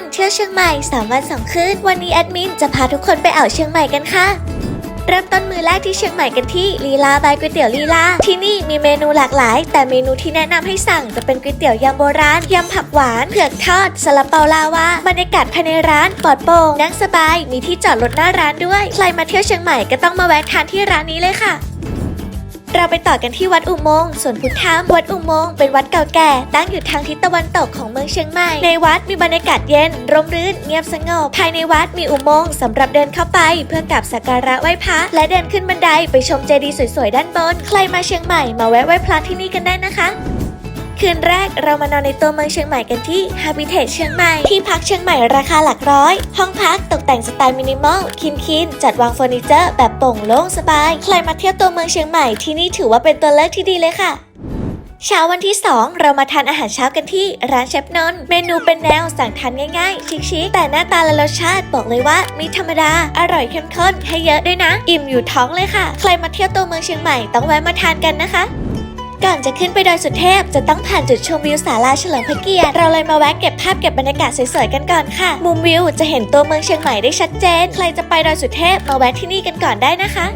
นเที่ยวเชียงใหม่ 3 วัน 2 คืน วันนี้แอดมินจะพาทุกคนไปอ่าวเชียงใหม่กันค่ะ เริ่มต้นมือแรกที่เชียงใหม่กันที่ลีลาบายก๋วยเตี๋ยวลีลา ที่นี่มีเมนูหลากหลาย แต่เมนูที่แนะนำให้สั่งจะเป็นก๋วยเตี๋ยวยำโบราณยำผักหวานเผือกทอดซาลาเปาลาวาบรรยากาศภายในร้านปลอดโปร่งนั่งสบาย มีที่จอดรถหน้าร้านด้วย ใครมาเที่ยวเชียงใหม่ก็ต้องมาแวะทานที่ร้านนี้เลยค่ะ เราไปต่อกันที่วัดอุโมงค์สวนพุทธามวัดอุโมงค์เป็นวัดเก่าแก่ ตั้งอยู่ทางทิศตะวันตกของเมืองเชียงใหม่ ในวัดมีบรรยากาศเย็น ร่มรื่น เงียบสงบ ภายในวัดมีอุโมงค์สำหรับเดินเข้าไปเพื่อกราบสักการะไหว้พระ และเดินขึ้นบันไดไปชมเจดีย์สวยๆด้านบน ใครมาเชียงใหม่มาแวะไหว้พระที่นี่กันได้นะคะ คืนแรกเรามานอนในตัวเมืองเชียงใหม่กันที่ Habitat เชียงใหม่ ที่พักเชียงใหม่ราคาหลักร้อย ห้องพักตกแต่งสไตล์มินิมอลคินคินจัดวางเฟอร์นิเจอร์แบบโปร่งโล่งสบาย ใครมาเที่ยวตัวเมืองเชียงใหม่ที่นี่ถือว่าเป็นตัวเลือกที่ดีเลยค่ะเช้าวันที่ 2 เรามาทานอาหารเช้ากันที่ร้านเชฟนนท์เมนูเป็นแนวสั่งทานง่ายๆ ชิคๆแต่หน้าตาและรสชาติบอกเลยว่ามีธรรมดา อร่อยเข้มข้นให้เยอะด้วยนะ อิ่มอยู่ท้องเลยค่ะ ใครมาเที่ยวตัวเมืองเชียงใหม่ต้องแวะมาทานกันนะคะ ก่อนจะขึ้นไปดอยสุเทพ จะต้องผ่านจุดชมวิวศาลาเฉลิมพระเกียรติ เราเลยมาแวะเก็บภาพเก็บบรรยากาศสวยๆกันก่อนค่ะ มุมวิวจะเห็นตัวเมืองเชียงใหม่ได้ชัดเจน ใครจะไปดอยสุเทพมาแวะที่นี่กันก่อนได้นะคะ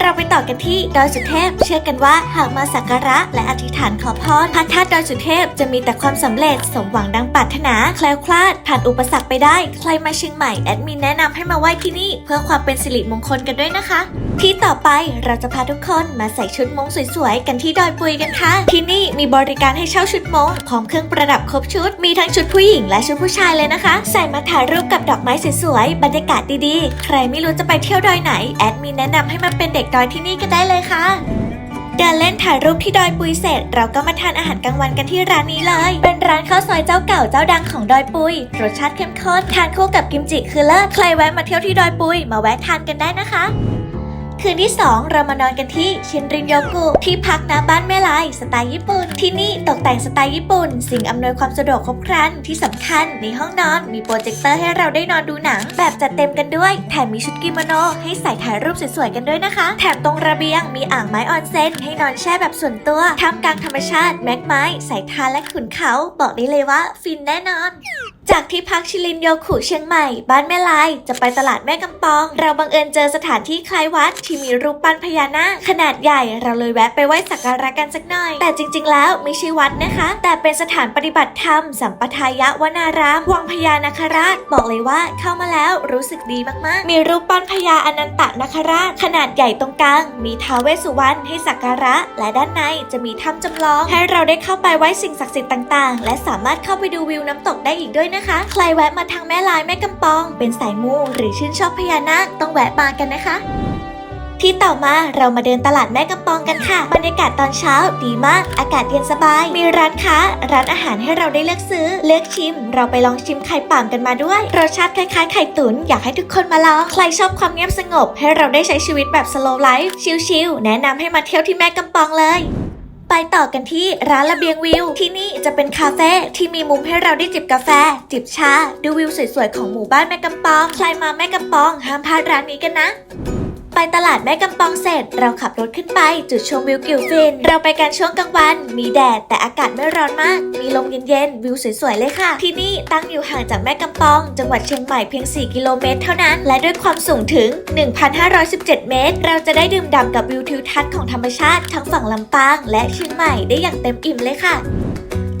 เราไปต่อกันที่ดอยสุเทพ เชื่อกันว่าหากมาสักการะและอธิษฐานขอพรพระธาตุดอยสุเทพจะมีแต่ความสำเร็จสมหวังดังปรารถนาแคล้วคลาด ผ่านอุปสรรคไปได้ ใครมาเชียงใหม่แอดมินแนะนำให้มาไหว้ที่นี่ เพื่อความเป็นสิริมงคลกันด้วยนะคะ ที่ต่อไปเราจะพาทุกคนมาใส่ชุดมงสวยๆกันที่ดอยปุยกันค่ะ ที่นี่มีบริการให้เช่าชุดมงพร้อมเครื่องประดับครบชุด มีทั้งชุดผู้หญิงและชุดผู้ชายเลยนะคะ ใส่มาถ่ายรูปกับดอกไม้สวยๆบรรยากาศดีๆ ใครไม่รู้จะไปเที่ยวดอยไหนแอดมินแนะนำให้มาเป็นเด็กดอยที่นี่กันได้เลยค่ะ เดินเล่นถ่ายรูปที่ดอยปุยเสร็จ เราก็มาทานอาหารกลางวันกันที่ร้านนี้เลย เป็นร้านข้าวซอยเจ้าเก่าเจ้าดังของดอยปุย รสชาติเข้มข้นทานคู่กับกิมจิคือเลิศใครแวะมาเที่ยวที่ดอยปุย มาแวะทานกันได้นะคะ คืนที่ 2 เรามานอนกันที่ชินรินโยกุที่พักนะบ้านแม่ลายสไตล์ญี่ปุ่น ที่นี่ตกแต่งสไตล์ญี่ปุ่น สิ่งอำนวยความสะดวกครบครันที่สำคัญในห้องนอนมีโปรเจคเตอร์ให้เราได้นอนดูหนัง แบบจัดเต็มกันด้วย แถมมีชุดกิโมโนให้ใส่ถ่ายรูปสวยๆกันด้วยนะคะ แถมตรงระเบียงมีอ่างไม้ออนเซ็นให้นอนแช่แบบส่วนตัวท่ามกลางธรรมชาติแม็กไม้สายทานและขุนเขาบอกได้เลยว่า ฟินแน่นอน จากที่พักชิลินโยคุเชียงใหม่ บ้านแม่ลาย จะไปตลาดแม่กำปอง เราบังเอิญเจอสถานที่คล้ายวัดที่มีรูปปั้นพญานาคขนาดใหญ่เราเลยแวะไปไหว้สักการะกันสักหน่อย แต่จริง ๆ แล้วไม่ใช่วัดนะคะ แต่เป็นสถานปฏิบัติธรรม สัมปทายะวนาราม วังพญานาคราช บอกเลยว่าเข้ามาแล้วรู้สึกดีมากๆ มีรูปปั้นพญาอนันตนาคราช ขนาดใหญ่ตรงกลาง มีท้าวเวสสุวรรณให้สักการะ และด้านในจะมีถ้ำจำลอง ให้เราได้เข้าไปไหว้สิ่งศักดิ์สิทธิ์ต่าง ๆ และสามารถเข้าไปดูวิวน้ำตกได้อีกด้วยนะคะ ใครแวะมาทางแม่ลายแม่กำปอง เป็นสายมูหรือชื่นชอบพญานาคต้องแวะมากันนะคะที่ต่อมาเรามาเดินตลาดแม่กำปองกันค่ะ บรรยากาศตอนเช้าดีมาก อากาศเย็นสบาย มีร้านค้า ร้านอาหารให้เราได้เลือกซื้อ เลือกชิม เราไปลองชิมไข่ป่ามกันมาด้วยรสชาติคล้ายๆไข่ตุ๋นอยากให้ทุกคนมาลอง ใครชอบความเงียบสงบ ให้เราได้ใช้ชีวิตแบบ slow life ชิลๆแนะนำให้มาเที่ยวที่แม่กำปองเลย ไปต่อกันที่ร้านระเบียงวิว ที่นี่จะเป็นคาเฟ่ที่มีมุมให้เราได้จิบกาแฟ จิบชา ดูวิวสวยๆ ของหมู่บ้านแม่กำปอง ใครมาแม่กำปอง ห้ามพลาดร้านนี้กันนะ ไปตลาดแม่กำปองเสร็จ เราขับรถขึ้นไปจุดชมวิวกิวฟิน เราไปกันช่วงกลางวัน มีแดดแต่อากาศไม่ร้อนมาก มีลมเย็นๆวิวสวยๆเลยค่ะ ที่นี่ตั้งอยู่ห่างจากแม่กำปอง จังหวัดเชียงใหม่เพียง 4 กิโลเมตรเท่านั้น และด้วยความสูงถึง 1,517 เมตร เราจะได้ดื่มด่ำกับวิวทิวทัศน์ของธรรมชาติทั้งฝั่งลำปางและเชียงใหม่ได้อย่างเต็มอิ่มเลยค่ะ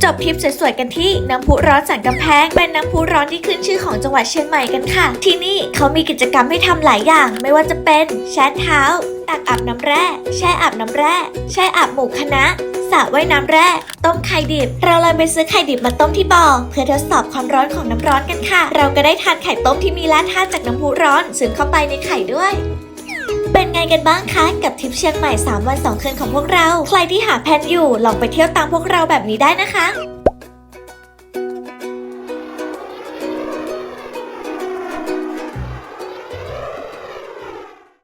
จบทริปสวยๆกันที่น้ำพุร้อนสันกำแพง เป็นน้ำพุร้อนที่ขึ้นชื่อของจังหวัดเชียงใหม่กันค่ะ ที่นี่เขามีกิจกรรมให้ทำหลายอย่าง ไม่ว่าจะเป็นแช่เท้า ตักอาบน้ำแร่ แช่อาบน้ำแร่ แช่อาบหมู่คณะสระว่ายน้ำแร่ ต้มไข่ดิบ เราเลยไปซื้อไข่ดิบมาต้มที่บ่อเพื่อทดสอบความร้อนของน้ำร้อนกันค่ะ เราก็ได้ทานไข่ต้มที่มีแร่ธาตุจากน้ำพุร้อนซึมเข้าไปในไข่ด้วย เป็นไงกันบ้างคะ กับทริปเชียงใหม่ 3 วัน 2 คืนของพวกเรา ใครที่หาแพนอยู่ลองไปเที่ยวตามพวกเราแบบนี้ได้นะคะ